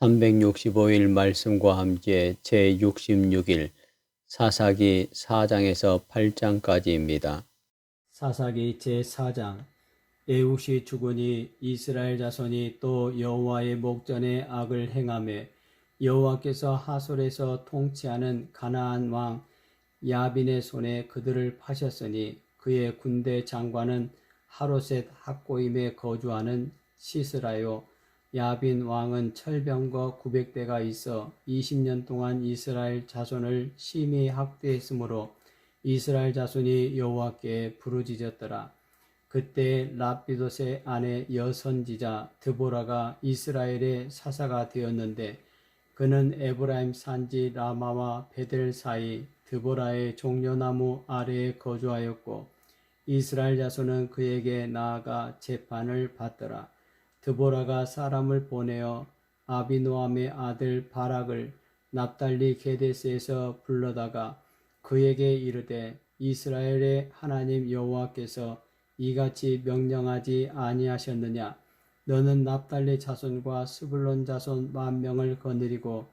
365일 말씀과 함께 제66일 사사기 4장에서 8장까지입니다. 사사기 제4장 에웃이 죽으니 이스라엘 자손이 또 여호와의 목전에 악을 행하며 여호와께서 하솔에서 통치하는 가나안 왕 야빈의 손에 그들을 파셨으니 그의 군대 장관은 하로셋 학고임에 거주하는 시스라요 야빈 왕은 철병거 900대가 있어 20년 동안 이스라엘 자손을 심히 학대했으므로 이스라엘 자손이 여호와께 부르짖었더라. 그때 라피도의 아내 여선지자 드보라가 이스라엘의 사사가 되었는데 그는 에브라임 산지 라마와 베델 사이 드보라의 종려나무 아래에 거주하였고 이스라엘 자손은 그에게 나아가 재판을 받더라. 드보라가 사람을 보내어 아비노함의 아들 바락을 납달리 게데스에서 불러다가 그에게 이르되 이스라엘의 하나님 여호와께서 이같이 명령하지 아니하셨느냐? 너는 납달리 자손과 스불론 자손 만 명을 거느리고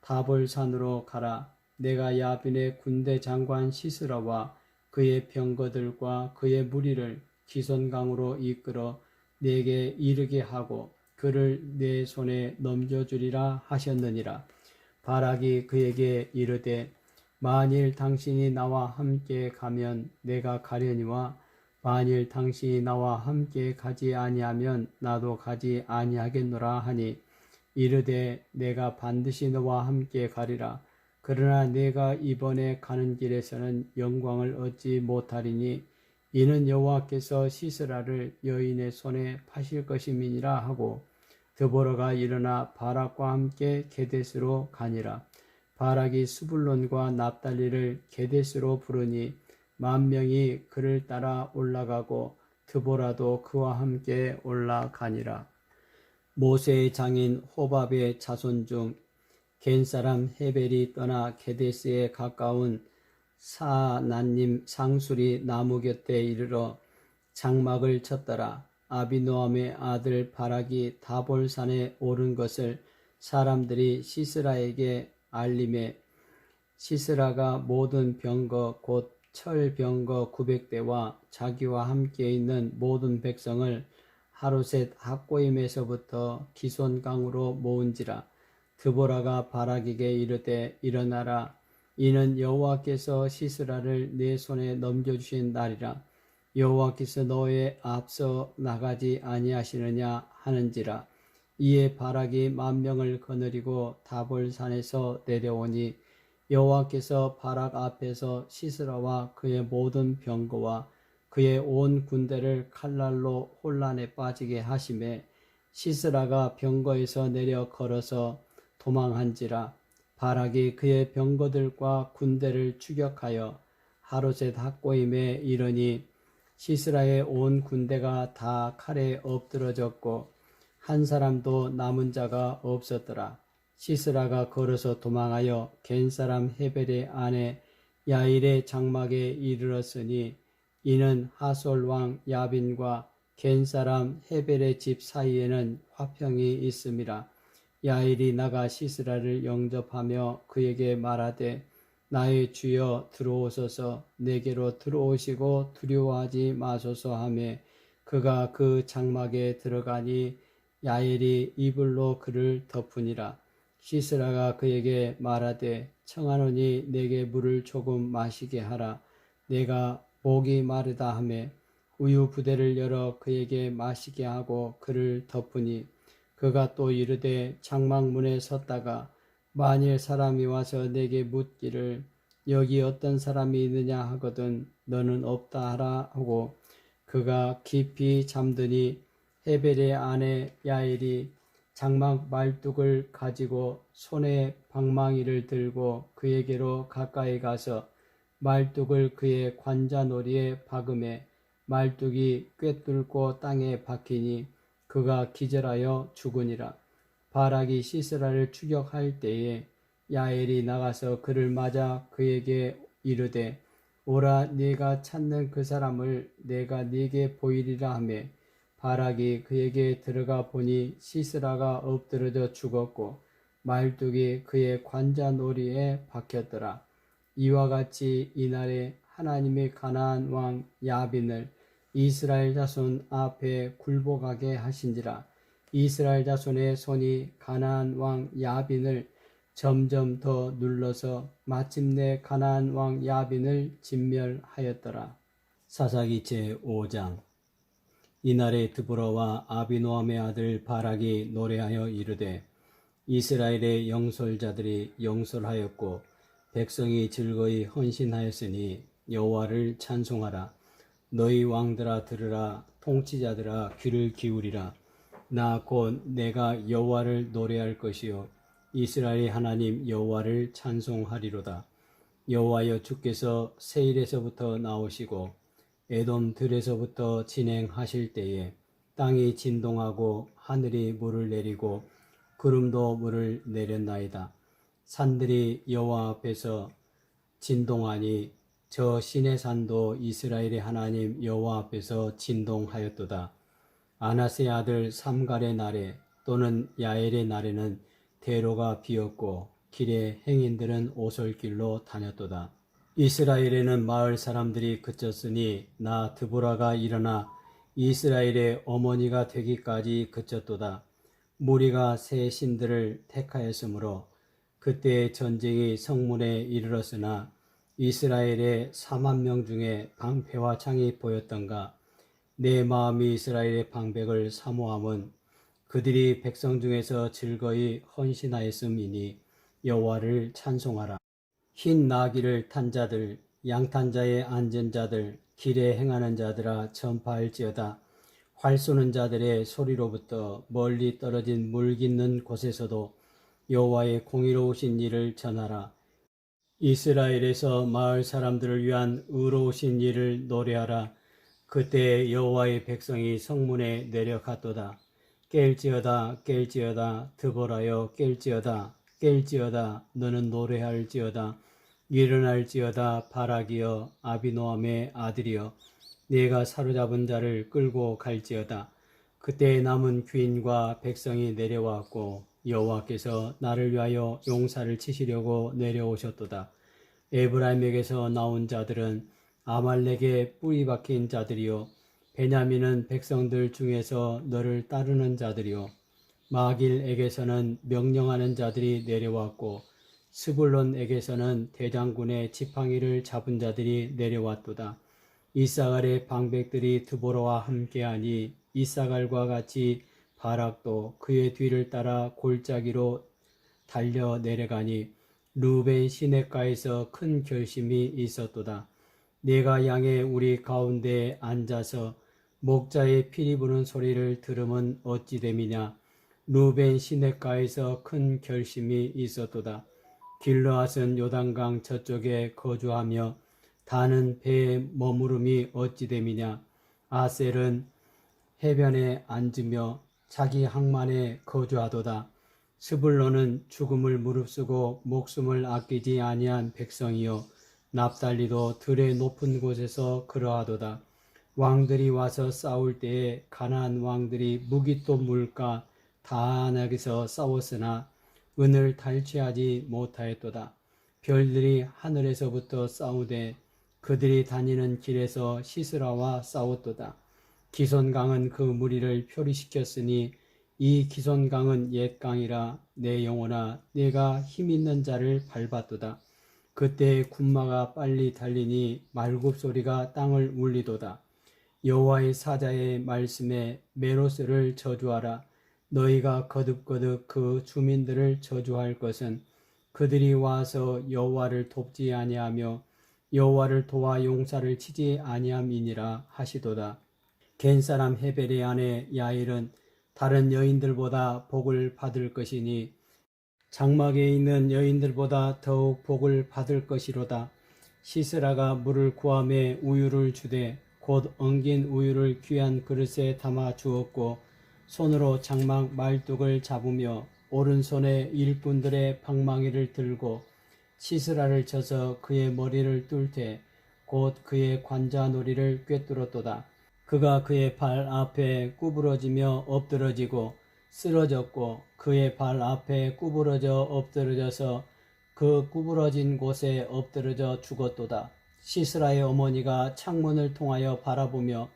다볼산으로 가라. 내가 야빈의 군대 장관 시스라와 그의 병거들과 그의 무리를 기손강으로 이끌어 내게 이르게 하고 그를 내 손에 넘겨주리라 하셨느니라. 바락이 그에게 이르되 만일 당신이 나와 함께 가면 내가 가려니와 만일 당신이 나와 함께 가지 아니하면 나도 가지 아니하겠노라 하니 이르되 내가 반드시 너와 함께 가리라. 그러나 내가 이번에 가는 길에서는 영광을 얻지 못하리니 이는 여호와께서 시스라를 여인의 손에 파실 것임이니라 하고 드보라가 일어나 바락과 함께 게데스로 가니라. 바락이 수불론과 납달리를 게데스로 부르니 만 명이 그를 따라 올라가고 드보라도 그와 함께 올라가니라. 모세의 장인 호밥의 자손 중 겐 사람 헤벨이 떠나 게데스에 가까운 사나님 상술이 나무 곁에 이르러 장막을 쳤더라. 아비노함의 아들 바락이 다볼산에 오른 것을 사람들이 시스라에게 알림해 시스라가 모든 병거 곧 철병거 900대와 자기와 함께 있는 모든 백성을 하루셋 학고임에서부터 기손강으로 모은지라 드보라가 바락에게 이르되 일어나라 이는 여호와께서 시스라를 내 손에 넘겨주신 날이라. 여호와께서 너의 앞서 나가지 아니하시느냐 하는지라. 이에 바락이 만 명을 거느리고 다볼산에서 내려오니 여호와께서 바락 앞에서 시스라와 그의 모든 병거와 그의 온 군대를 칼날로 혼란에 빠지게 하심에 시스라가 병거에서 내려 걸어서 도망한지라 바락이 그의 병거들과 군대를 추격하여 하루셋 학고임에 이르니 시스라의 온 군대가 다 칼에 엎드러졌고 한 사람도 남은 자가 없었더라. 시스라가 걸어서 도망하여 겐 사람 헤벨의 아내 야일의 장막에 이르렀으니 이는 하솔 왕 야빈과 겐 사람 헤벨의 집 사이에는 화평이 있음이라. 야일이 나가 시스라를 영접하며 그에게 말하되 나의 주여 들어오소서. 내게로 들어오시고 두려워하지 마소서 하며 그가 그 장막에 들어가니 야일이 이불로 그를 덮으니라. 시스라가 그에게 말하되 청하노니 내게 물을 조금 마시게 하라. 내가 목이 마르다 하며 우유 부대를 열어 그에게 마시게 하고 그를 덮으니 그가 또 이르되 장막문에 섰다가 만일 사람이 와서 내게 묻기를 여기 어떤 사람이 있느냐 하거든 너는 없다 하라 하고 그가 깊이 잠드니 헤벨의 아내 야일이 장막 말뚝을 가지고 손에 방망이를 들고 그에게로 가까이 가서 말뚝을 그의 관자놀이에 박음에 말뚝이 꿰뚫고 땅에 박히니 그가 기절하여 죽으니라. 바락이 시스라를 추격할 때에 야엘이 나가서 그를 맞아 그에게 이르되 오라 네가 찾는 그 사람을 내가 네게 보이리라 하매 바락이 그에게 들어가 보니 시스라가 엎드러져 죽었고 말뚝이 그의 관자놀이에 박혔더라. 이와 같이 이날에 하나님의 가나안 왕 야빈을 이스라엘 자손 앞에 굴복하게 하신지라. 이스라엘 자손의 손이 가나안 왕 야빈을 점점 더 눌러서 마침내 가나안 왕 야빈을 진멸하였더라. 사사기 제5장. 이날에 드보라와 아비노함의 아들 바락이 노래하여 이르되 이스라엘의 영솔자들이 영솔하였고 백성이 즐거이 헌신하였으니 여호와를 찬송하라 너희 왕들아 들으라 통치자들아 귀를 기울이라 나 곧 내가 여호와를 노래할 것이요 이스라엘의 하나님 여호와를 찬송하리로다 여호와여 주께서 세일에서부터 나오시고 에돔 들에서부터 진행하실 때에 땅이 진동하고 하늘이 물을 내리고 구름도 물을 내렸나이다. 산들이 여호와 앞에서 진동하니 저 신의 산도 이스라엘의 하나님 여호와 앞에서 진동하였도다. 아나스의 아들 삼갈의 날에 또는 야엘의 날에는 대로가 비었고 길에 행인들은 오솔길로 다녔도다. 이스라엘에는 마을 사람들이 그쳤으니 나 드보라가 일어나 이스라엘의 어머니가 되기까지 그쳤도다. 무리가 새 신들을 택하였으므로 그때 전쟁이 성문에 이르렀으나 이스라엘의 4만 명 중에 방패와 창이 보였던가 내 마음이 이스라엘의 방백을 사모함은 그들이 백성 중에서 즐거이 헌신하였음이니 여호와를 찬송하라. 흰 나귀를 탄 자들, 양탄 자의 앉은 자들, 길에 행하는 자들아 전파할지어다. 활 쏘는 자들의 소리로부터 멀리 떨어진 물 깃는 곳에서도 여호와의 공의로우신 일을 전하라. 이스라엘에서 마을 사람들을 위한 의로우신 일을 노래하라. 그때 여호와의 백성이 성문에 내려갔도다. 깰지어다 깰지어다 드보라여 깰지어다 깰지어다. 너는 노래할지어다. 일어날지어다. 바라기여 아비노함의 아들이여. 내가 사로잡은 자를 끌고 갈지어다. 그때 남은 귀인과 백성이 내려왔고 여호와께서 나를 위하여 용사를 치시려고 내려오셨도다 에브라임에게서 나온 자들은 아말렉의 뿌리 박힌 자들이요 베냐민은 백성들 중에서 너를 따르는 자들이요 마길에게서는 명령하는 자들이 내려왔고 스불론에게서는 대장군의 지팡이를 잡은 자들이 내려왔도다. 이사갈의 방백들이 드보로와 함께하니 이사갈과 같이 바락도 그의 뒤를 따라 골짜기로 달려 내려가니 루벤 시내가에서 큰 결심이 있었도다. 내가 양의 우리 가운데 앉아서 목자의 피리 부는 소리를 들으면 어찌 됨이냐 루벤 시내가에서 큰 결심이 있었도다. 길르앗은 요단강 저쪽에 거주하며 다는 배에 머무름이 어찌 됨이냐 아셀은 해변에 앉으며 자기 항만에 거주하도다. 스불로는 죽음을 무릅쓰고 목숨을 아끼지 아니한 백성이요 납달리도 들의 높은 곳에서 그러하도다. 왕들이 와서 싸울 때에 가나안 왕들이 무기또 물가 다안하게서 싸웠으나 은을 탈취하지 못하였도다. 별들이 하늘에서부터 싸우되 그들이 다니는 길에서 시스라와 싸웠도다. 기손강은 그 무리를 표리시켰으니 이 기손강은 옛 강이라 내 영혼아 내가 힘 있는 자를 밟았도다. 그때 군마가 빨리 달리니 말굽 소리가 땅을 울리도다. 여호와의 사자의 말씀에 메로스를 저주하라. 너희가 거듭거듭 그 주민들을 저주할 것은 그들이 와서 여호와를 돕지 아니하며 여호와를 도와 용사를 치지 아니함이니라 하시도다. 겐 사람 헤벨의 아내 야일은 다른 여인들보다 복을 받을 것이니 장막에 있는 여인들보다 더욱 복을 받을 것이로다. 시스라가 물을 구함에 우유를 주되 곧 엉긴 우유를 귀한 그릇에 담아 주었고 손으로 장막 말뚝을 잡으며 오른손에 일꾼들의 방망이를 들고 시스라를 쳐서 그의 머리를 뚫되 곧 그의 관자놀이를 꿰뚫었도다. 그가 그의 발 앞에 구부러지며 엎드러지고 쓰러졌고 그의 발 앞에 구부러져 엎드러져서 그 구부러진 곳에 엎드러져 죽었도다. 시스라의 어머니가 창문을 통하여 바라보며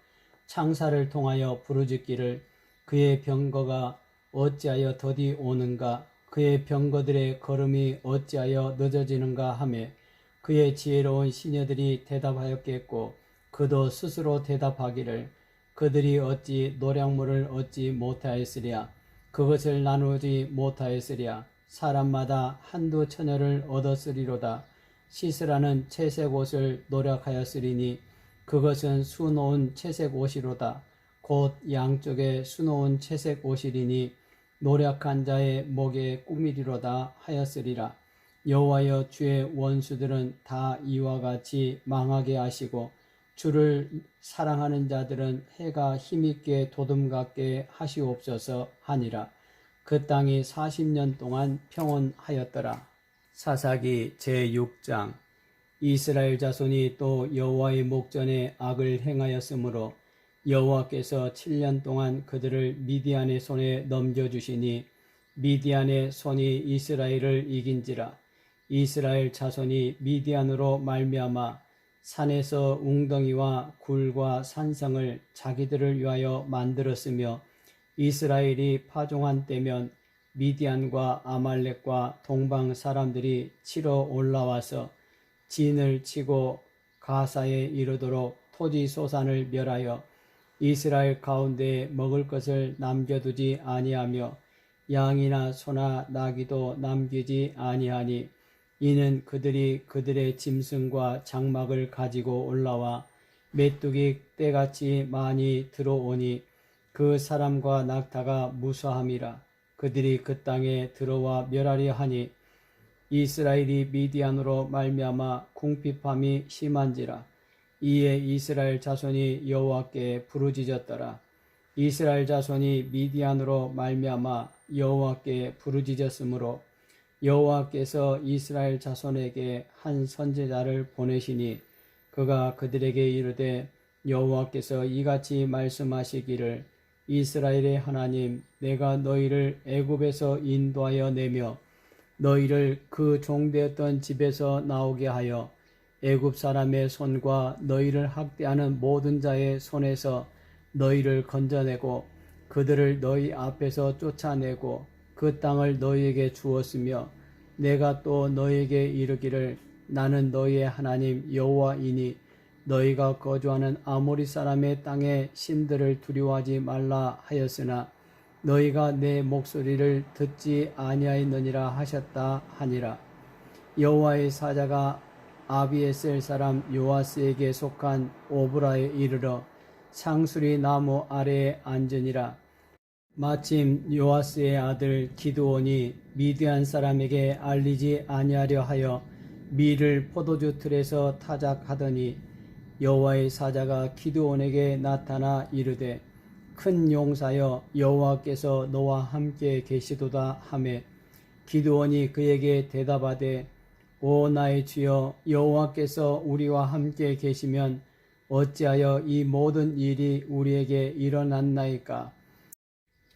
창사를 통하여 부르짖기를 그의 병거가 어찌하여 더디 오는가 그의 병거들의 걸음이 어찌하여 늦어지는가 하매 그의 지혜로운 시녀들이 대답하였겠고 그도 스스로 대답하기를 그들이 어찌 노량물을 얻지 못하였으랴? 그것을 나누지 못하였으랴? 사람마다 한두 처녀를 얻었으리로다. 시스라는 채색 옷을 노력하였으리니 그것은 수놓은 채색 옷이로다. 곧 양쪽에 수놓은 채색 옷이리니 노력한 자의 목에 꾸미리로다 하였으리라. 여호와여 주의 원수들은 다 이와 같이 망하게 하시고 주를 사랑하는 자들은 해가 힘있게 도둠같게 하시옵소서 하니라. 그 땅이 40년 동안 평온하였더라. 사사기 제6장 이스라엘 자손이 또 여호와의 목전에 악을 행하였으므로 여호와께서 7년 동안 그들을 미디안의 손에 넘겨주시니 미디안의 손이 이스라엘을 이긴지라 이스라엘 자손이 미디안으로 말미암아 산에서 웅덩이와 굴과 산성을 자기들을 위하여 만들었으며 이스라엘이 파종한 때면 미디안과 아말렉과 동방 사람들이 치러 올라와서 진을 치고 가사에 이르도록 토지 소산을 멸하여 이스라엘 가운데 먹을 것을 남겨두지 아니하며 양이나 소나 나귀도 남기지 아니하니 이는 그들이 그들의 짐승과 장막을 가지고 올라와 메뚜기 때같이 많이 들어오니 그 사람과 낙타가 무수함이라. 그들이 그 땅에 들어와 멸하려 하니 이스라엘이 미디안으로 말미암아 궁핍함이 심한지라. 이에 이스라엘 자손이 여호와께 부르짖었더라. 이스라엘 자손이 미디안으로 말미암아 여호와께 부르짖었으므로 여호와께서 이스라엘 자손에게 한 선제자를 보내시니 그가 그들에게 이르되 여호와께서 이같이 말씀하시기를 이스라엘의 하나님 내가 너희를 애굽에서 인도하여 내며 너희를 그 종되었던 집에서 나오게 하여 애굽 사람의 손과 너희를 학대하는 모든 자의 손에서 너희를 건져내고 그들을 너희 앞에서 쫓아내고 그 땅을 너희에게 주었으며 내가 또 너희에게 이르기를 나는 너희의 하나님 여호와이니 너희가 거주하는 아모리 사람의 땅의 신들을 두려워하지 말라 하였으나 너희가 내 목소리를 듣지 아니하였느니라 하셨다 하니라. 여호와의 사자가 아비에셀 사람 요아스에게 속한 오브라에 이르러 상수리 나무 아래에 앉으니라 마침 요아스의 아들 기드온이 미디안 사람에게 알리지 아니하려 하여 밀을 포도주 틀에서 타작하더니 여호와의 사자가 기드온에게 나타나 이르되 큰 용사여 여호와께서 너와 함께 계시도다 하매. 기드온이 그에게 대답하되 오 나의 주여 여호와께서 우리와 함께 계시면 어찌하여 이 모든 일이 우리에게 일어났나이까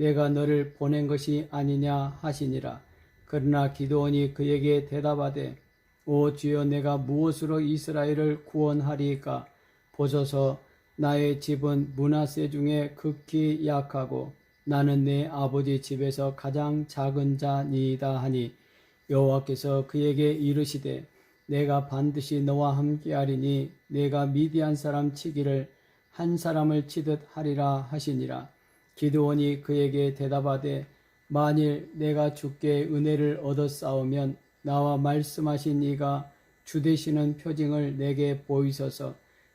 내가 너를 보낸 것이 아니냐 하시니라. 그러나 기도원이 그에게 대답하되 오 주여 내가 무엇으로 이스라엘을 구원하리까 보소서 나의 집은 문하세 중에 극히 약하고 나는 내 아버지 집에서 가장 작은 자니이다 하니 여호와께서 그에게 이르시되 내가 반드시 너와 함께하리니 내가 미디안 사람 치기를 한 사람을 치듯 하리라 하시니라 기드온이 그에게 대답하되 만일 내가 주께 은혜를 얻었사오면 나와 말씀하신 이가 주 되시는 표징을 내게 보이소서.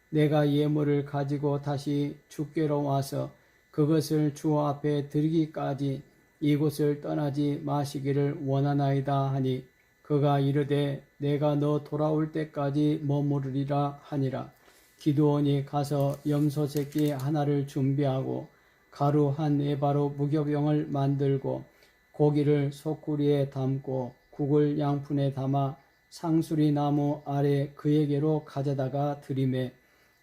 내가 예물을 가지고 다시 주께로 와서 그것을 주 앞에 드리기까지 이곳을 떠나지 마시기를 원하나이다 하니 그가 이르되 내가 너 돌아올 때까지 머무르리라 하니라. 기도원이 가서 염소 새끼 하나를 준비하고 가루 한 에바로 무교병을 만들고 고기를 소쿠리에 담고 국을 양푼에 담아 상수리 나무 아래 그에게로 가져다가 들이매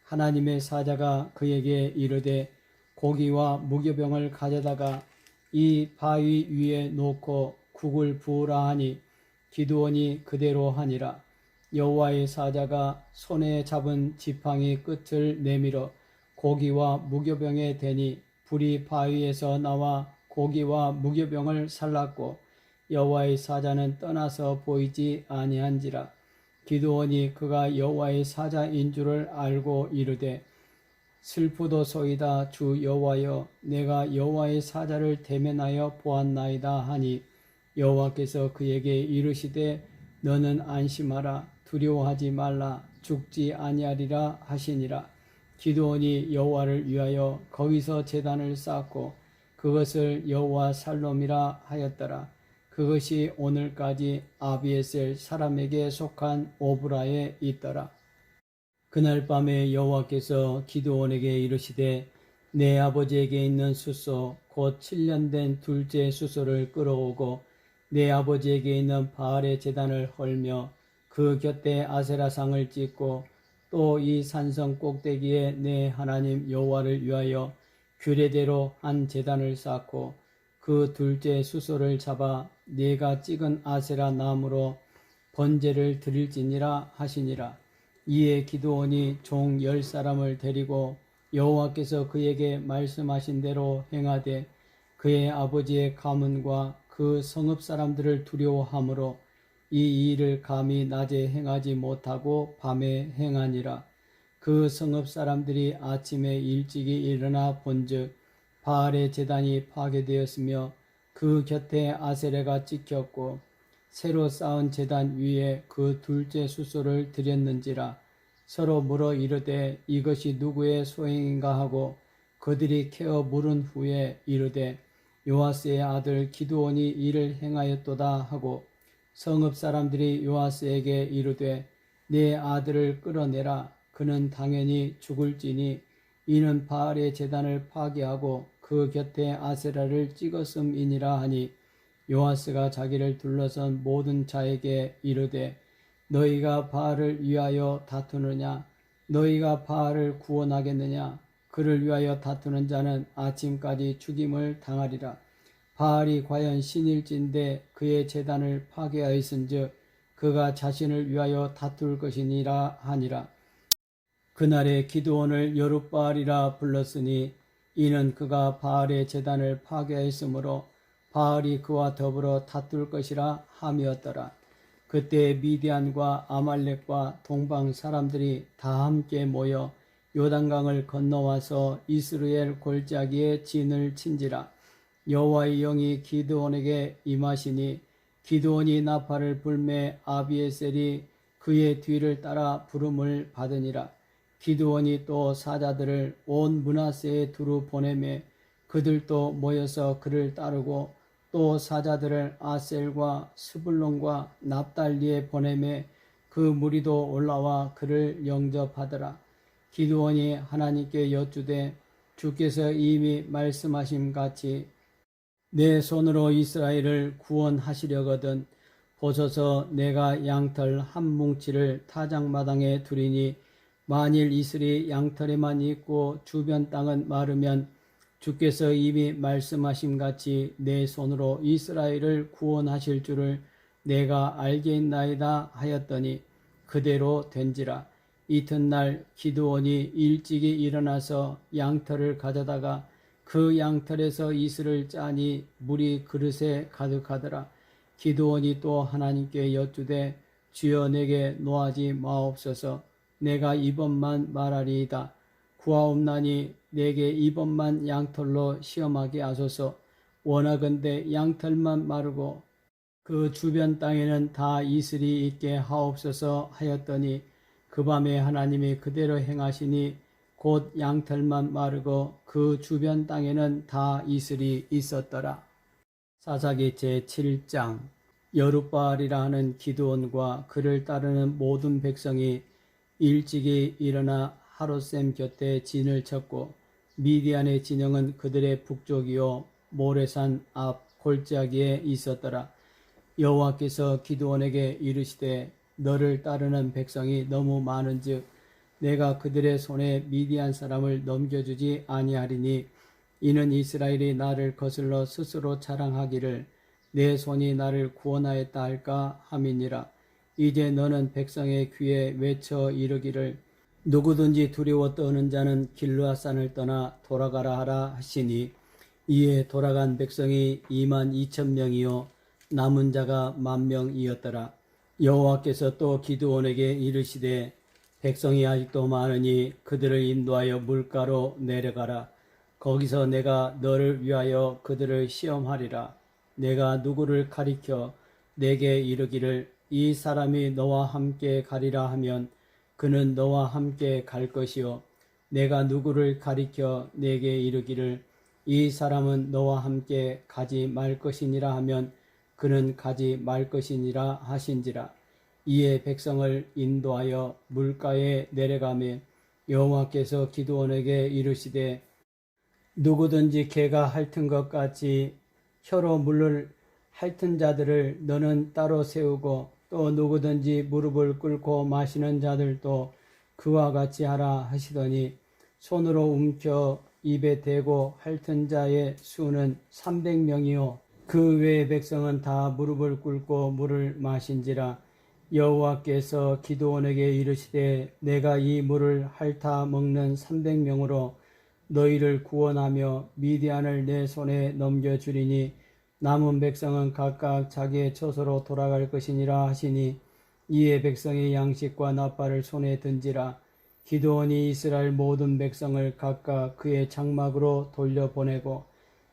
하나님의 사자가 그에게 이르되 고기와 무교병을 가져다가 이 바위 위에 놓고 국을 부으라 하니 기드온이 그대로 하니라. 여호와의 사자가 손에 잡은 지팡이 끝을 내밀어 고기와 무교병에 대니 불이 바위에서 나와 고기와 무교병을 살랐고 여호와의 사자는 떠나서 보이지 아니한지라. 기드온이 그가 여호와의 사자인 줄을 알고 이르되 슬프도소이다 주 여호와여 내가 여호와의 사자를 대면하여 보았나이다 하니 여호와께서 그에게 이르시되 너는 안심하라 두려워하지 말라 죽지 아니하리라 하시니라 기드온이 여호와를 위하여 거기서 제단을 쌓고 그것을 여호와 살롬이라 하였더라. 그것이 오늘까지 아비에셀 사람에게 속한 오브라에 있더라. 그날 밤에 여호와께서 기드온에게 이르시되 내 아버지에게 있는 숫소 곧 7년 된 둘째 숫소를 끌어오고 내 아버지에게 있는 바알의 제단을 헐며 그 곁에 아세라상을 찍고 또 이 산성 꼭대기에 내 하나님 여호와를 위하여 규례대로 한 제단을 쌓고 그 둘째 수소를 잡아 네가 찍은 아세라 나무로 번제를 드릴지니라 하시니라. 이에 기드온이 종 열 사람을 데리고 여호와께서 그에게 말씀하신 대로 행하되 그의 아버지의 가문과 그 성읍 사람들을 두려워하므로 이 일을 감히 낮에 행하지 못하고 밤에 행하니라. 그 성읍 사람들이 아침에 일찍이 일어나 본즉 바알의 제단이 파괴되었으며 그 곁에 아세레가 찍혔고 새로 쌓은 제단 위에 그 둘째 수소를 드렸는지라. 서로 물어 이르되 이것이 누구의 소행인가 하고 그들이 캐어 물은 후에 이르되 요아스의 아들 기드온이 이를 행하였도다 하고 성읍 사람들이 요아스에게 이르되 내 아들을 끌어내라. 그는 당연히 죽을지니 이는 바알의 제단을 파괴하고 그 곁에 아세라를 찍었음이니라 하니 요아스가 자기를 둘러선 모든 자에게 이르되 너희가 바알을 위하여 다투느냐? 너희가 바알을 구원하겠느냐? 그를 위하여 다투는 자는 아침까지 죽임을 당하리라 바알이 과연 신일진데 그의 재단을 파괴하였은즉 그가 자신을 위하여 다툴 것이니라 하니라 그날에 기드온을 여룻바알이라 불렀으니 이는 그가 바알의 재단을 파괴하였으므로 바알이 그와 더불어 다툴 것이라 함이었더라. 그때 미디안과 아말렉과 동방 사람들이 다 함께 모여 요단강을 건너와서 이스라엘 골짜기에 진을 친지라. 여호와의 영이 기드온에게 임하시니 기드온이 나팔을 불매 아비에셀이 그의 뒤를 따라 부름을 받으니라. 기드온이 또 사자들을 온 문하세에 두루 보내매 그들도 모여서 그를 따르고 또 사자들을 아셀과 스불론과 납달리에 보내매 그 무리도 올라와 그를 영접하더라. 기드온이 하나님께 여쭈되 주께서 이미 말씀하심 같이 내 손으로 이스라엘을 구원하시려거든 보소서 내가 양털 한 뭉치를 타작마당에 두리니 만일 이슬이 양털에만 있고 주변 땅은 마르면 주께서 이미 말씀하신 같이 내 손으로 이스라엘을 구원하실 줄을 내가 알겠나이다 하였더니 그대로 된지라. 이튿날 기드온이 일찍이 일어나서 양털을 가져다가 그 양털에서 이슬을 짜니 물이 그릇에 가득하더라. 기드온이 또 하나님께 여쭈되 주여 내게 노하지 마옵소서. 내가 이번만 말하리이다. 구하옵나니 내게 이번만 양털로 시험하게 하소서. 원하건대 양털만 마르고 그 주변 땅에는 다 이슬이 있게 하옵소서 하였더니 그 밤에 하나님이 그대로 행하시니 곧 양털만 마르고 그 주변 땅에는 다 이슬이 있었더라. 사사기 제7장 여룻바알이라 하는 기드온과 그를 따르는 모든 백성이 일찍이 일어나 하롯셈 곁에 진을 쳤고 미디안의 진영은 그들의 북쪽이요 모래산 앞 골짜기에 있었더라 여호와께서 기드온에게 이르시되 너를 따르는 백성이 너무 많은즉 내가 그들의 손에 미디안 사람을 넘겨주지 아니하리니 이는 이스라엘이 나를 거슬러 스스로 자랑하기를 내 손이 나를 구원하였다 할까 함이니라. 이제 너는 백성의 귀에 외쳐 이르기를 누구든지 두려워 떠는 자는 길르앗 산을 떠나 돌아가라 하라 하시니 이에 돌아간 백성이 2만 2천 명이요 남은 자가 만 명이었더라. 여호와께서 또 기드온에게 이르시되 백성이 아직도 많으니 그들을 인도하여 물가로 내려가라. 거기서 내가 너를 위하여 그들을 시험하리라. 내가 누구를 가리켜 내게 이르기를 이 사람이 너와 함께 가리라 하면 그는 너와 함께 갈 것이요. 내가 누구를 가리켜 내게 이르기를 이 사람은 너와 함께 가지 말 것이니라 하면 그는 가지 말 것이니라 하신지라. 이에 백성을 인도하여 물가에 내려가매 여호와께서 기드온에게 이르시되 누구든지 개가 핥은 것 같이 혀로 물을 핥은 자들을 너는 따로 세우고 또 누구든지 무릎을 꿇고 마시는 자들도 그와 같이 하라 하시더니 손으로 움켜 입에 대고 핥은 자의 수는 300명이요. 그 외의 백성은 다 무릎을 꿇고 물을 마신지라 여호와께서 기도원에게 이르시되 내가 이 물을 핥아 먹는 300명으로 너희를 구원하며 미디안을 내 손에 넘겨 주리니 남은 백성은 각각 자기의 처소로 돌아갈 것이니라 하시니 이에 백성의 양식과 나팔을 손에 든지라. 기도원이 이스라엘 모든 백성을 각각 그의 장막으로 돌려보내고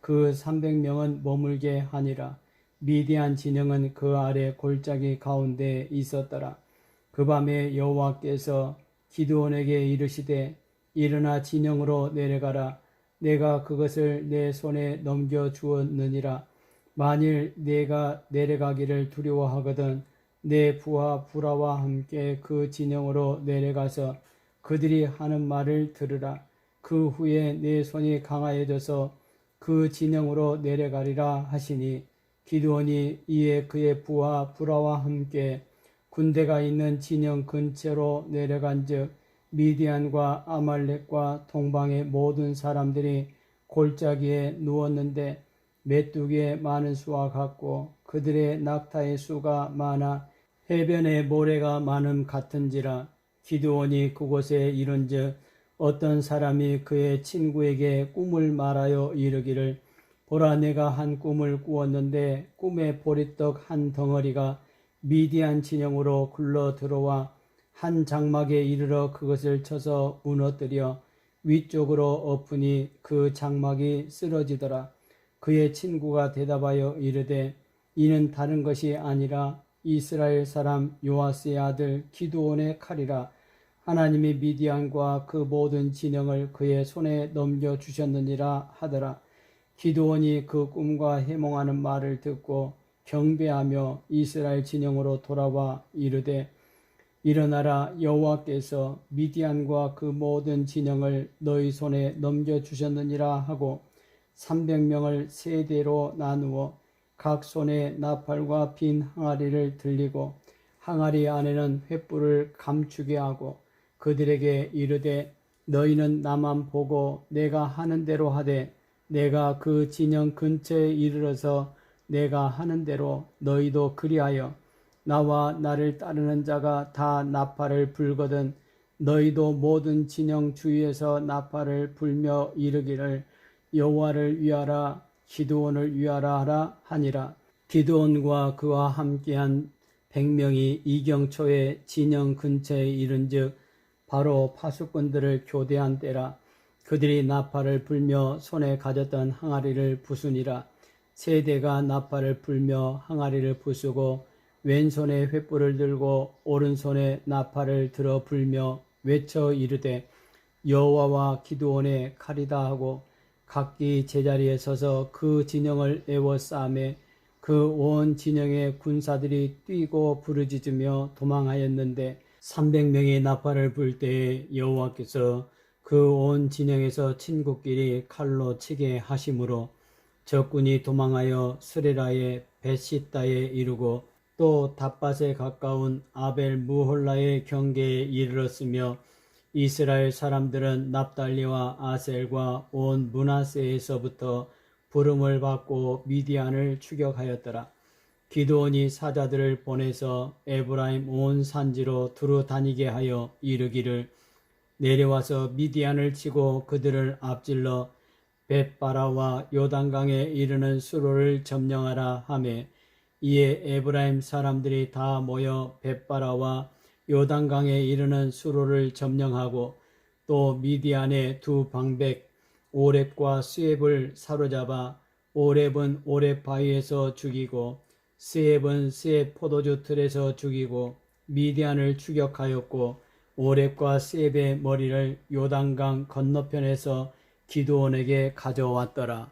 그 300명은 머물게 하니라 미디안 진영은 그 아래 골짜기 가운데 있었더라 그 밤에 여호와께서 기드온에게 이르시되 일어나 진영으로 내려가라. 내가 그것을 내 손에 넘겨 주었느니라. 만일 내가 내려가기를 두려워하거든 내 부하 부라와 함께 그 진영으로 내려가서 그들이 하는 말을 들으라. 그 후에 내 손이 강하여져서 그 진영으로 내려가리라 하시니 기드온이 이에 그의 부하 부라와 함께 군대가 있는 진영 근처로 내려간즉 미디안과 아말렉과 동방의 모든 사람들이 골짜기에 누웠는데 메뚜기의 많은 수와 같고 그들의 낙타의 수가 많아 해변의 모래가 많음 같은지라 기드온이 그곳에 이른즉 어떤 사람이 그의 친구에게 꿈을 말하여 이르기를 보라 내가 한 꿈을 꾸었는데 꿈에 보리떡 한 덩어리가 미디안 진영으로 굴러 들어와 한 장막에 이르러 그것을 쳐서 무너뜨려 위쪽으로 엎으니 그 장막이 쓰러지더라. 그의 친구가 대답하여 이르되 이는 다른 것이 아니라 이스라엘 사람 요아스의 아들 기드온의 칼이라 하나님이 미디안과 그 모든 진영을 그의 손에 넘겨 주셨느니라 하더라. 기드온이 그 꿈과 해몽하는 말을 듣고 경배하며 이스라엘 진영으로 돌아와 이르되 일어나라 여호와께서 미디안과 그 모든 진영을 너희 손에 넘겨 주셨느니라 하고 300명을 세 대로 나누어 각 손에 나팔과 빈 항아리를 들리고 항아리 안에는 횃불을 감추게 하고 그들에게 이르되 너희는 나만 보고 내가 하는 대로 하되 내가 그 진영 근처에 이르러서 내가 하는 대로 너희도 그리하여 나와 나를 따르는 자가 다 나팔을 불거든 너희도 모든 진영 주위에서 나팔을 불며 이르기를 여호와를 위하라 기드온을 위하라 하라 하니라. 기드온과 그와 함께한 백명이 이경초의 진영 근처에 이른즉 바로 파수꾼들을 교대한 때라 그들이 나팔을 불며 손에 가졌던 항아리를 부수니라. 세대가 나팔을 불며 항아리를 부수고 왼손에 횃불을 들고 오른손에 나팔을 들어 불며 외쳐 이르되 여호와와 기드온의 칼이다 하고 각기 제자리에 서서 그 진영을 에워싸매 그 온 진영의 군사들이 뛰고 부르짖으며 도망하였는데 300명의 나팔을 불 때에 여호와께서 그 온 진영에서 친구끼리 칼로 치게 하심으로 적군이 도망하여 스레라의 베시다에 이르고 또 답밭에 가까운 아벨 무홀라의 경계에 이르렀으며 이스라엘 사람들은 납달리와 아셀과 온 문하세에서부터 부름을 받고 미디안을 추격하였더라. 기드온이 사자들을 보내서 에브라임 온 산지로 두루 다니게 하여 이르기를 내려와서 미디안을 치고 그들을 앞질러 벳바라와 요단강에 이르는 수로를 점령하라 하매 이에 에브라임 사람들이 다 모여 벳바라와 요단강에 이르는 수로를 점령하고 또 미디안의 두 방백 오렙과 스엡을 사로잡아 오렙은 오렙 바위에서 죽이고 스엡은 스엡 포도주 틀에서 죽이고 미디안을 추격하였고 오렙과 스엡의 머리를 요단강 건너편에서 기드온에게 가져왔더라.